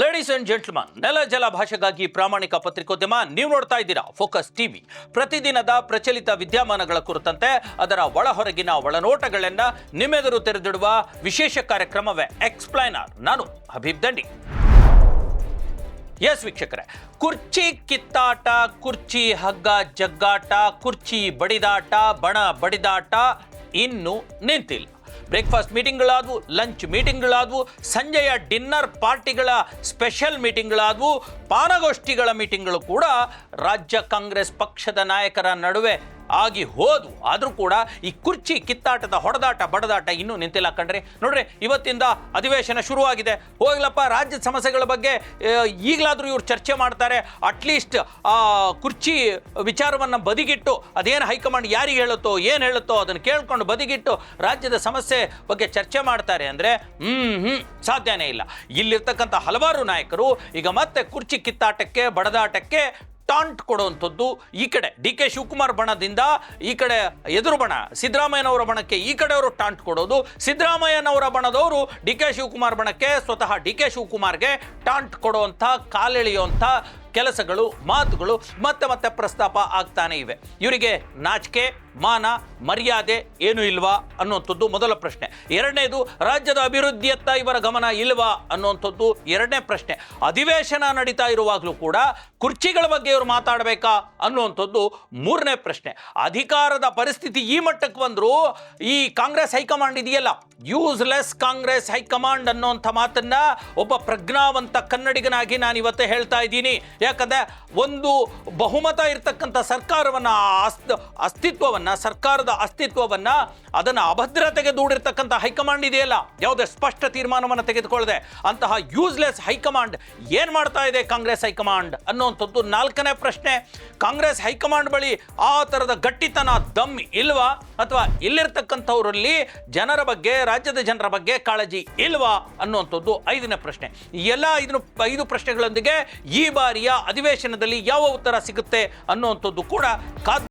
Ladies and gentleman ನೆಲ ಜಲ ಭಾಷೆಗಾಗಿ ಪ್ರಾಮಾಣಿಕ ಪತ್ರಿಕೋದ್ಯಮ ನೀವು ನೋಡ್ತಾ ಇದ್ದೀರಾ ಫೋಕಸ್ ಟಿವಿ ಪ್ರತಿದಿನದ ಪ್ರಚಲಿತ ವಿದ್ಯಮಾನಗಳ ಕುರಿತಂತೆ ಅದರ ಒಳ ಹೊರಗಿನ ಒಳನೋಟಗಳನ್ನ ನಿಮ್ಮೆದುರು ತೆರೆದಿಡುವ ವಿಶೇಷ ಕಾರ್ಯಕ್ರಮವೇ ಎಕ್ಸ್ಪ್ಲೈನರ್ ನಾನು ಹಬೀಬ್ ದಂಡಿ ಎಸ್ ವೀಕ್ಷಕರೇ. ಕುರ್ಚಿ ಕಿತ್ತಾಟ, ಕುರ್ಚಿ ಹಗ್ಗ ಜಗ್ಗಾಟ, ಕುರ್ಚಿ ಬಡಿದಾಟ, ಬಣ ಬಡಿದಾಟ ಇನ್ನು ನಿಂತಿಲ್ಲ. ಬ್ರೇಕ್ಫಾಸ್ಟ್ ಮೀಟಿಂಗ್ಗಳಾದವು ಲಂಚ್ ಮೀಟಿಂಗ್ಗಳಾದವು ಸಂಜೆಯ ಡಿನ್ನರ್ ಪಾರ್ಟಿಗಳ ಸ್ಪೆಷಲ್ ಮೀಟಿಂಗ್ಗಳಾದವು ಪಾನಗೋಷ್ಠಿಗಳ ಮೀಟಿಂಗ್ಗಳು ಕೂಡ ರಾಜ್ಯ ಕಾಂಗ್ರೆಸ್ ಪಕ್ಷದ ನಾಯಕರ ನಡುವೆ ಆಗಿ ಹೋದು. ಆದರೂ ಕೂಡ ಈ ಕುರ್ಚಿ, ಕಿತ್ತಾಟದ ಹೊಡೆದಾಟ, ಬಡದಾಟ ಇನ್ನೂ ನಿಂತಿಲ್ಲ ಕಣ್ರಿ. ನೋಡ್ರಿ, ಇವತ್ತಿಂದ ಅಧಿವೇಶನ ಶುರುವಾಗಿದೆ. ಹೋಗ್ಲಪ್ಪ, ರಾಜ್ಯದ ಸಮಸ್ಯೆಗಳ ಬಗ್ಗೆ ಈಗಲಾದರೂ ಇವ್ರು ಚರ್ಚೆ ಮಾಡ್ತಾರೆ. ಅಟ್ಲೀಸ್ಟ್ ಆ, ಕುರ್ಚಿ ವಿಚಾರವನ್ನು ಬದಿಗಿಟ್ಟು, ಅದೇನು ಹೈಕಮಾಂಡ್ ಯಾರಿಗೆ ಹೇಳುತ್ತೋ, ಏನು ಹೇಳುತ್ತೋ ಅದನ್ನು ಕೇಳ್ಕೊಂಡು ಬದಿಗಿಟ್ಟು ರಾಜ್ಯದ ಸಮಸ್ಯೆ ಬಗ್ಗೆ ಚರ್ಚೆ ಮಾಡ್ತಾರೆ ಅಂದರೆ ಹ್ಞೂ ಹ್ಞೂ ಸಾಧ್ಯನೇ ಇಲ್ಲ. ಇಲ್ಲಿರ್ತಕ್ಕಂಥ ಹಲವಾರು ನಾಯಕರು ಈಗ ಮತ್ತೆ ಕುರ್ಚಿ, ಕಿತ್ತಾಟಕ್ಕೆ, ಬಡದಾಟಕ್ಕೆ ಟಾಂಟ್ ಕೊಡುವಂಥದ್ದು ಈ ಕಡೆ ಡಿ ಕೆ ಶಿವಕುಮಾರ್ ಬಣದಿಂದ ಈ ಕಡೆ ಎದುರು ಬಣ, ಸಿದ್ದರಾಮಯ್ಯನವರ ಬಣಕ್ಕೆ ಈ ಕಡೆಯವರು ಟಾಂಟ್ ಕೊಡೋದು. ಸಿದ್ದರಾಮಯ್ಯನವರ ಬಣದವರು ಡಿ ಕೆ ಶಿವಕುಮಾರ್ ಬಣಕ್ಕೆ ಸ್ವತಃ ಡಿ ಕೆ ಶಿವಕುಮಾರ್ಗೆ ಟಾಂಟ್ ಕೊಡುವಂಥ, ಕಾಲೆಳೆಯುವಂಥ ಕೆಲಸಗಳು, ಮಾತುಗಳು, ಮತ್ತೆ ಮತ್ತೆ ಪ್ರಸ್ತಾಪ ಆಗ್ತಾನೆ ಇವೆ. ಇವರಿಗೆ ನಾಚಿಕೆ, ಮಾನ, ಮರ್ಯಾದೆ ಏನು ಇಲ್ವಾ ಅನ್ನುವಂಥದ್ದು ಮೊದಲ ಪ್ರಶ್ನೆ. ಎರಡನೇದು, ರಾಜ್ಯದ ಅಭಿವೃದ್ಧಿಯತ್ತ ಇವರ ಗಮನ ಇಲ್ವಾ ಅನ್ನುವಂಥದ್ದು ಎರಡನೇ ಪ್ರಶ್ನೆ. ಅಧಿವೇಶನ ನಡೀತಾ ಇರುವಾಗಲೂ ಕೂಡ ಕುರ್ಚಿಗಳ ಬಗ್ಗೆ ಇವರು ಮಾತಾಡಬೇಕಾ ಅನ್ನುವಂಥದ್ದು ಮೂರನೇ ಪ್ರಶ್ನೆ. ಅಧಿಕಾರದ ಪರಿಸ್ಥಿತಿ ಈ ಮಟ್ಟಕ್ಕೆ ಬಂದರೂ ಈ ಕಾಂಗ್ರೆಸ್ ಹೈಕಮಾಂಡ್ ಇದೆಯಲ್ಲ? ಯೂಸ್ಲೆಸ್ ಕಾಂಗ್ರೆಸ್ ಹೈಕಮಾಂಡ್ ಅನ್ನುವಂಥ ಮಾತನ್ನ ಒಬ್ಬ ಪ್ರಜ್ಞಾವಂತ ಕನ್ನಡಿಗನಾಗಿ ನಾನು ಇವತ್ತೇ ಹೇಳ್ತಾ ಇದ್ದೀನಿ. ಯಾಕಂದ್ರೆ ಒಂದು ಬಹುಮತ ಇರ್ತಕ್ಕಂಥ ಸರ್ಕಾರವನ್ನು ಅಸ್ತ ಅಸ್ತಿತ್ವವನ್ನು, ಸರ್ಕಾರದ ಅಸ್ತಿತ್ವವನ್ನು ಅದನ್ನು ಅಭದ್ರತೆಗೆ ದೂಡಿರ್ತಕ್ಕಂಥ ಹೈಕಮಾಂಡ್ ಇದೆಯಲ್ಲ? ಯಾವುದೇ ಸ್ಪಷ್ಟ ತೀರ್ಮಾನವನ್ನು ತೆಗೆದುಕೊಳ್ಳದೆ ಅಂತಹ ಯೂಸ್ಲೆಸ್ ಹೈಕಮಾಂಡ್ ಏನು ಮಾಡ್ತಾ ಇದೆ ಕಾಂಗ್ರೆಸ್ ಹೈಕಮಾಂಡ್ ಅನ್ನುವಂಥದ್ದು ನಾಲ್ಕನೇ ಪ್ರಶ್ನೆ. ಕಾಂಗ್ರೆಸ್ ಹೈಕಮಾಂಡ್ ಬಳಿ ಆ ಥರದ ಗಟ್ಟಿತನ ದಮ್ ಇಲ್ವಾ? ಅಥವಾ ಇಲ್ಲಿರ್ತಕ್ಕಂಥವರಲ್ಲಿ ಜನರ ಬಗ್ಗೆ, ರಾಜ್ಯದ ಜನರ ಬಗ್ಗೆ ಕಾಳಜಿ ಇಲ್ವಾ ಅನ್ನುವಂಥದ್ದು ಐದನೇ ಪ್ರಶ್ನೆ. ಎಲ್ಲ ಐದು ಐದು ಪ್ರಶ್ನೆಗಳೊಂದಿಗೆ ಈ ಬಾರಿಯ ಅಧಿವೇಶನದಲ್ಲಿ ಯಾವ ಉತ್ತರ ಸಿಗುತ್ತೆ ಅನ್ನುವಂಥದ್ದು ಕೂಡ ಕಾದ್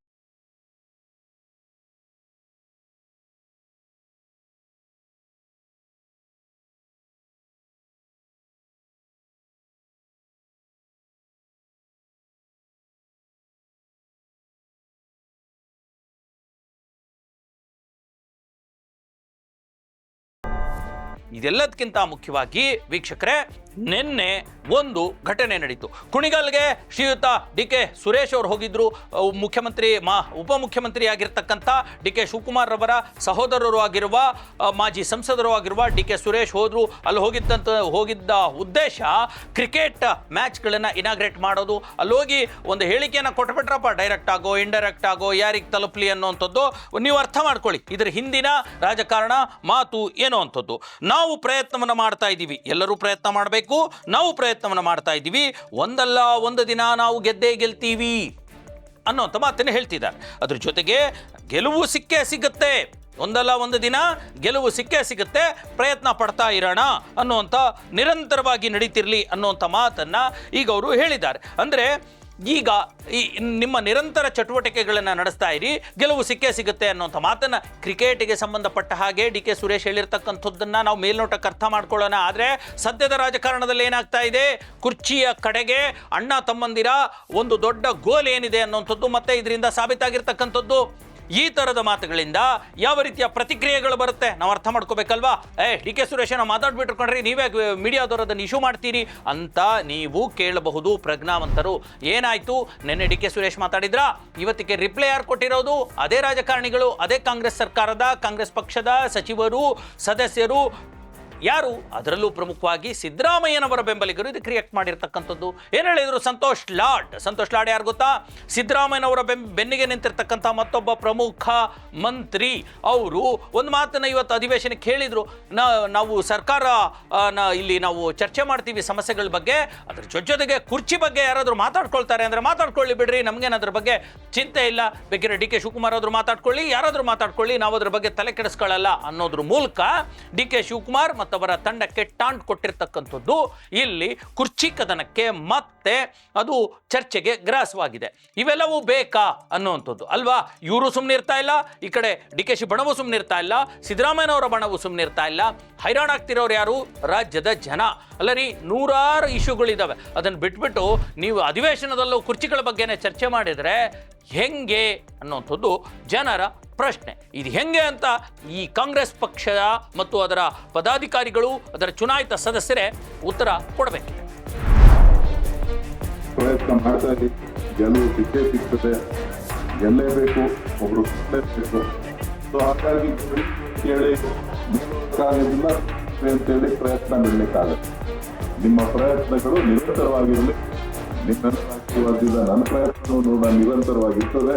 ಇದೆಲ್ಲದಕ್ಕಿಂತ ಮುಖ್ಯವಾಗಿ ವೀಕ್ಷಕರೇ ನಿನ್ನೆ ಒಂದು ಘಟನೆ ನಡೀತು. ಕುಣಿಗಲ್ಗೆ ಶ್ರೀಯುತ ಡಿ ಕೆ ಸುರೇಶ್ ಅವರು ಹೋಗಿದ್ರು. ಮುಖ್ಯಮಂತ್ರಿ ಮಾ, ಉಪಮುಖ್ಯಮಂತ್ರಿ ಆಗಿರ್ತಕ್ಕಂಥ ಡಿ ಕೆ ಶಿವಕುಮಾರ್ ರವರ ಸಹೋದರರು ಆಗಿರುವ ಮಾಜಿ ಸಂಸದರು ಆಗಿರುವ ಡಿ ಕೆ ಸುರೇಶ್ ಹೋದರು. ಅಲ್ಲಿ ಹೋಗಿದ್ದಂಥ ಹೋಗಿದ್ದ ಉದ್ದೇಶ ಕ್ರಿಕೆಟ್ ಮ್ಯಾಚ್ಗಳನ್ನು ಇನಾಗ್ರೇಟ್ ಮಾಡೋದು. ಅಲ್ಲಿ ಹೋಗಿ ಒಂದು ಹೇಳಿಕೆಯನ್ನು ಕೊಟ್ಬಿಟ್ರಪ್ಪ. ಡೈರೆಕ್ಟ್ ಆಗೋ ಇಂಡೈರೆಕ್ಟ್ ಆಗೋ, ಯಾರಿಗೆ ತಲುಪಲಿ ಅನ್ನೋವಂಥದ್ದು ನೀವು ಅರ್ಥ ಮಾಡ್ಕೊಳ್ಳಿ. ಇದರ ಹಿಂದಿನ ರಾಜಕಾರಣ ಮಾತು ಏನೋ ಅಂಥದ್ದು. ನಾವು ಪ್ರಯತ್ನವನ್ನು ಮಾಡ್ತಾ ಇದ್ದೀವಿ ಎಲ್ಲರೂ ಪ್ರಯತ್ನ ಮಾಡಬೇಕು. ನಾವು ಪ್ರಯತ್ನವನ್ನು ಮಾಡ್ತಾ ಇದ್ದೀವಿ. ಒಂದಲ್ಲ ಒಂದು ದಿನ ನಾವು ಗೆದ್ದೇ ಗೆಲ್ತೀವಿ ಅನ್ನೋಂಥ ಮಾತನ್ನು ಹೇಳ್ತಿದ್ದಾರೆ. ಅದ್ರ ಜೊತೆಗೆ ಗೆಲುವು ಸಿಕ್ಕೇ ಸಿಗುತ್ತೆ. ಒಂದಲ್ಲ ಒಂದು ದಿನ ಗೆಲುವು ಸಿಕ್ಕೇ ಸಿಗುತ್ತೆ. ಪ್ರಯತ್ನ ಪಡ್ತಾ ಇರೋಣ ಅನ್ನುವಂಥ ನಿರಂತರವಾಗಿ ನಡೀತಿರಲಿ ಅನ್ನುವಂಥ ಮಾತನ್ನು ಈಗ ಅವರು ಹೇಳಿದ್ದಾರೆ. ಅಂದರೆ ಈಗ ಈ ನಿಮ್ಮ ನಿರಂತರ ಚಟುವಟಿಕೆಗಳನ್ನು ನಡೆಸ್ತಾ ಇರಿ. ಗೆಲುವು ಸಿಕ್ಕೇ ಸಿಗುತ್ತೆ ಅನ್ನೋಂಥ ಮಾತನ್ನು ಕ್ರಿಕೆಟ್ಗೆ ಸಂಬಂಧಪಟ್ಟ ಹಾಗೆ ಡಿ ಕೆ ಸುರೇಶ್ ಹೇಳಿರ್ತಕ್ಕಂಥದ್ದನ್ನು ನಾವು ಮೇಲ್ನೋಟಕ್ಕೆ ಅರ್ಥ ಮಾಡ್ಕೊಳ್ಳೋಣ. ಆದರೆ ಸದ್ಯದ ರಾಜಕಾರಣದಲ್ಲಿ ಏನಾಗ್ತಾ ಇದೆ? ಕುರ್ಚಿಯ ಕಡೆಗೆ ಅಣ್ಣ ತಮ್ಮಂದಿರ ಒಂದು ದೊಡ್ಡ ಗೋಲ್ ಏನಿದೆ ಅನ್ನೋಂಥದ್ದು ಮತ್ತೆ ಇದರಿಂದ ಸಾಬೀತಾಗಿರ್ತಕ್ಕಂಥದ್ದು. ಈ ಥರದ ಮಾತುಗಳಿಂದ ಯಾವ ರೀತಿಯ ಪ್ರತಿಕ್ರಿಯೆಗಳು ಬರುತ್ತೆ ನಾವು ಅರ್ಥ ಮಾಡ್ಕೋಬೇಕಲ್ವಾ? ಏ, ಡಿ ಕೆ ಸುರೇಶ್ ನಾವು ಮಾತಾಡ್ಬಿಟ್ರು ಕಣ್ರಿ, ನೀವೇ ಮೀಡಿಯಾದವರು ಅದನ್ನು ಇಶ್ಯೂ ಮಾಡ್ತೀರಿ ಅಂತ ನೀವು ಕೇಳಬಹುದು ಪ್ರಜ್ಞಾವಂತರು. ಏನಾಯ್ತು? ನಿನ್ನೆ ಡಿ ಕೆ ಸುರೇಶ್ ಮಾತಾಡಿದ್ರಾ? ಇವತ್ತಿಗೆ ರಿಪ್ಲೈ ಯಾರು ಕೊಟ್ಟಿರೋದು? ಅದೇ ರಾಜಕಾರಣಿಗಳು, ಅದೇ ಕಾಂಗ್ರೆಸ್ ಸರ್ಕಾರದ, ಕಾಂಗ್ರೆಸ್ ಪಕ್ಷದ ಸಚಿವರು, ಸದಸ್ಯರು ಯಾರು? ಅದರಲ್ಲೂ ಪ್ರಮುಖವಾಗಿ ಸಿದ್ದರಾಮಯ್ಯನವರ ಬೆಂಬಲಿಗರು ಇದಕ್ಕೆ ರಿಯಾಕ್ಟ್ ಮಾಡಿರ್ತಕ್ಕಂಥದ್ದು. ಏನು ಹೇಳಿದ್ರು ಸಂತೋಷ್ ಲಾಡ್? ಸಂತೋಷ್ ಲಾಡ್ ಯಾರು ಗೊತ್ತಾ? ಸಿದ್ದರಾಮಯ್ಯನವರ ಬೆಂ, ಬೆನ್ನಿಗೆ ನಿಂತಿರ್ತಕ್ಕಂಥ ಮತ್ತೊಬ್ಬ ಪ್ರಮುಖ ಮಂತ್ರಿ. ಅವರು ಒಂದು ಮಾತನ್ನು ಇವತ್ತು ಅಧಿವೇಶನಕ್ಕೆ ಹೇಳಿದರು ನಾವು ಸರ್ಕಾರ ಇಲ್ಲಿ ನಾವು ಚರ್ಚೆ ಮಾಡ್ತೀವಿ ಸಮಸ್ಯೆಗಳ ಬಗ್ಗೆ. ಅದ್ರ ಜೊತೆ ಜೊತೆಗೆ ಕುರ್ಚಿ ಬಗ್ಗೆ ಯಾರಾದರೂ ಮಾತಾಡ್ಕೊಳ್ತಾರೆ ಅಂದರೆ ಮಾತಾಡ್ಕೊಳ್ಳಿ ಬಿಡ್ರಿ. ನಮಗೇನು ಅದ್ರ ಬಗ್ಗೆ ಚಿಂತೆ ಇಲ್ಲ. ಬೇಕಿದ್ರೆ ಡಿ ಕೆ ಶಿವಕುಮಾರ್ ಆದರೂ ಮಾತಾಡ್ಕೊಳ್ಳಿ. ಯಾರಾದರೂ ಮಾತಾಡ್ಕೊಳ್ಳಿ. ನಾವು ಅದ್ರ ಬಗ್ಗೆ ತಲೆ ಕೆಡಿಸ್ಕೊಳ್ಳಲ್ಲ ಅನ್ನೋದ್ರ ಮೂಲಕ ಡಿ ಕೆ ಶಿವಕುಮಾರ್ ಅವರ ತಂಡಕ್ಕೆ ಟಾಂಟ್ ಕೊಟ್ಟಿರ್ತಕ್ಕಂಥದ್ದು. ಇಲ್ಲಿ ಕುರ್ಚಿ ಕದನಕ್ಕೆ ಮತ್ತೆ ಅದು ಚರ್ಚೆಗೆ ಗ್ರಾಸವಾಗಿದೆ. ಇವೆಲ್ಲವೂ ಬೇಕಾ ಅನ್ನುವಂಥದ್ದು. ಅಲ್ವಾ? ಇವರು ಸುಮ್ಮನೆ ಇರ್ತಾ ಇಲ್ಲ. ಈ ಕಡೆ ಡಿ ಕೆ ಶಿ ಬಣವು ಸುಮ್ಮನೆ ಇರ್ತಾ ಇಲ್ಲ. ಸಿದ್ದರಾಮಯ್ಯನವರ ಬಣವು ಸುಮ್ಮನೆ ಇರ್ತಾ ಇಲ್ಲ. ಹೈರಾಣಾಗ್ತಿರೋರು ಯಾರು? ರಾಜ್ಯದ ಜನ. ಅಲ್ಲ ರೀ, ನೂರಾರು ಇಶ್ಯೂಗಳಿದ್ದಾವೆ ಅದನ್ನು ಬಿಟ್ಬಿಟ್ಟು ನೀವು ಅಧಿವೇಶನದಲ್ಲೂ ಕುರ್ಚಿಗಳ ಬಗ್ಗೆನೇ ಚರ್ಚೆ ಮಾಡಿದರೆ ಹೆಂಗೆ ಅನ್ನುವಂಥದ್ದು ಜನರ ಪ್ರಶ್ನೆ. ಇದು ಹೆಂಗೆ ಅಂತ ಈ ಕಾಂಗ್ರೆಸ್ ಪಕ್ಷದ ಮತ್ತು ಅದರ ಪದಾಧಿಕಾರಿಗಳು, ಅದರ ಚುನಾಯಿತ ಸದಸ್ಯರೇ ಉತ್ತರ ಕೊಡಬೇಕು. ಪ್ರಯತ್ನ ಮಾಡ್ತಾ ಇದ್ದೀವಿ. ಗೆಲುವು ಸಿಕ್ಕೇ ಸಿಗ್ತದೆ. ಗೆಲ್ಲೇಬೇಕು ಒಬ್ರು ಗೆಲ್ಲೇಬೇಕು ಸೊ ಹಾಗಾಗಿ ಕೇಳಿ ಅಂತೇಳಿ ಪ್ರಯತ್ನ ಬಿಡಲಿಕ್ಕಾಗುತ್ತೆ ನಿಮ್ಮ ಪ್ರಯತ್ನಗಳು ನಿರಂತರವಾಗಿರಲಿ. ಆಶೀರ್ವಾದದಿಂದ ನನ್ನ ಪ್ರಯತ್ನವನ್ನು ನಾನು ನಿರಂತರವಾಗಿರ್ತದೆ.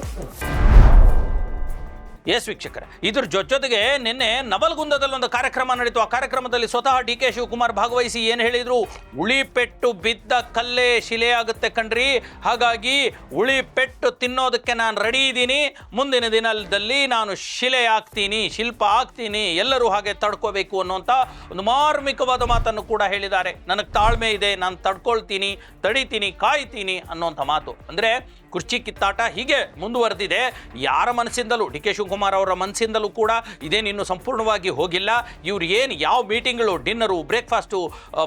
ಎಸ್ ವೀಕ್ಷಕರ, ಇದ್ರ ಜೊತೆಗೆ ನಿನ್ನೆ ನವಲ್ಗುಂದದಲ್ಲಿ ಒಂದು ಕಾರ್ಯಕ್ರಮ ನಡೀತು. ಆ ಕಾರ್ಯಕ್ರಮದಲ್ಲಿ ಸ್ವತಃ ಡಿ ಕೆ ಶಿವಕುಮಾರ್ ಭಾಗವಹಿಸಿ ಏನು ಹೇಳಿದ್ರು? ಉಳಿಪೆಟ್ಟು ಬಿದ್ದ ಕಲ್ಲೇ ಶಿಲೆ ಆಗುತ್ತೆ ಕಣ್ರಿ. ಹಾಗಾಗಿ ಉಳಿಪೆಟ್ಟು ತಿನ್ನೋದಕ್ಕೆ ನಾನು ರೆಡಿ ಇದ್ದೀನಿ. ಮುಂದಿನ ದಿನದಲ್ಲಿ ನಾನು ಶಿಲೆ ಆಗ್ತೀನಿ ಶಿಲ್ಪ ಆಗ್ತೀನಿ ಎಲ್ಲರೂ ಹಾಗೆ ತಡ್ಕೋಬೇಕು ಅನ್ನುವಂಥ ಒಂದು ಮಾರ್ಮಿಕವಾದ ಮಾತನ್ನು ಕೂಡ ಹೇಳಿದ್ದಾರೆ. ನನಗೆ ತಾಳ್ಮೆ ಇದೆ, ನಾನು ತಡ್ಕೊಳ್ತೀನಿ, ತಡಿತೀನಿ, ಕಾಯ್ತೀನಿ ಅನ್ನೋಂಥ ಮಾತು. ಅಂದರೆ ಕುರ್ಚಿ ಕಿತ್ತಾಟ ಹೀಗೆ ಮುಂದುವರೆದಿದೆ. ಯಾರ ಮನಸ್ಸಿಂದಲೂ, ಡಿ ಕೆ ಶಿವಕುಮಾರ್ ಅವರ ಮನಸ್ಸಿಂದಲೂ ಕೂಡ ಇದೇನಿನ್ನು ಸಂಪೂರ್ಣವಾಗಿ ಹೋಗಿಲ್ಲ. ಇವ್ರು ಏನು ಯಾವ ಮೀಟಿಂಗ್ಗಳು ಡಿನ್ನರು ಬ್ರೇಕ್ಫಾಸ್ಟು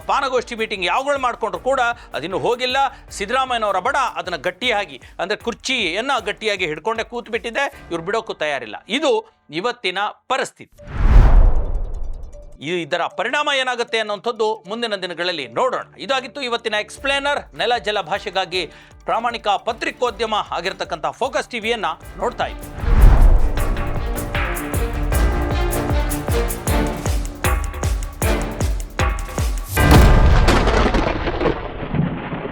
ಪಾನಗೋಷ್ಠಿ ಮೀಟಿಂಗ್ ಯಾವಗಳು ಮಾಡಿಕೊಂಡ್ರು ಕೂಡ ಅದಿನ್ನು ಹೋಗಿಲ್ಲ. ಸಿದ್ದರಾಮಯ್ಯನವರ ಬಡ, ಅದನ್ನು ಗಟ್ಟಿಯಾಗಿ, ಅಂದರೆ ಕುರ್ಚಿಯನ್ನು ಗಟ್ಟಿಯಾಗಿ ಹಿಡ್ಕೊಂಡೇ ಕೂತ್ಬಿಟ್ಟಿದೆ. ಇವ್ರು ಬಿಡೋಕ್ಕೂ ತಯಾರಿಲ್ಲ. ಇದು ಇವತ್ತಿನ ಪರಿಸ್ಥಿತಿ. ಇದರ ಪರಿಣಾಮ ಏನಾಗುತ್ತೆ ಅನ್ನುವಂಥದ್ದು ಮುಂದಿನ ದಿನಗಳಲ್ಲಿ ನೋಡೋಣ. ಇದಾಗಿತ್ತು ಇವತ್ತಿನ ಎಕ್ಸ್ಪ್ಲೇನರ್ ನೆಲ, ಜಲ ಭಾಷೆಗಾಗಿ ಪ್ರಾಮಾಣಿಕ ಪತ್ರಿಕೋದ್ಯಮ ಆಗಿರತಕ್ಕಂಥ ಫೋಕಸ್ ಟಿವಿಯನ್ನು ನೋಡ್ತಾ ಇದ್ದೀವಿ